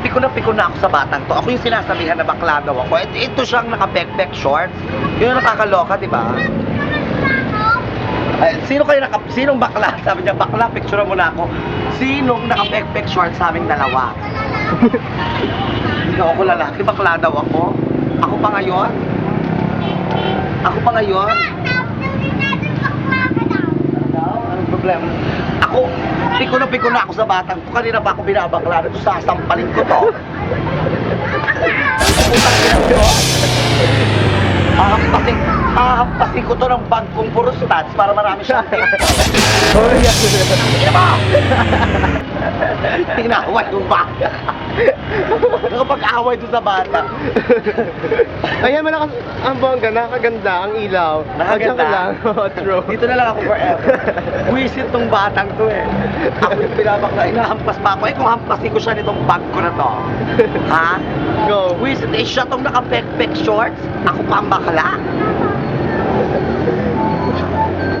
piko na piko na ako sa batang to. Ako yung sinasabihan na bakla daw ako. Ito, ito siyang naka-backpack shorts. Yun ang nakakaloka, di ba? Ay, sino kayo naka... Sinong bakla? Sabi niya, bakla, picture mo na ako. Sinong naka-backpack shorts sa aming dalawa? Hindi ako lalaki, bakla daw ako. Ako pa ngayon? Ako pa ngayon? Daw, anong problema? Ako, na ako sa batang ko. Kanina pa ako binabakla. Ito sasampalin ko to. Utang ina mo. Ahampasin, ahampasin ko to ng bag kong puro stats para marami siyang yeah. Ina mo! Tinaway yung bata. Nakapag-away doon sa bata. Ayan, malakas ang bongga, nakakaganda ang ilaw. Nakaganda. Saka lang, oh, true. Dito na lang ako forever. Wisit tong batang to eh. Ako yung pinabakla, inahampas pa ako. Eh kung hampasin ko siya nitong bag ko na to. Ha? Go. Wisit, eh siya tong naka-backpack shorts. Ako pa ang bakla.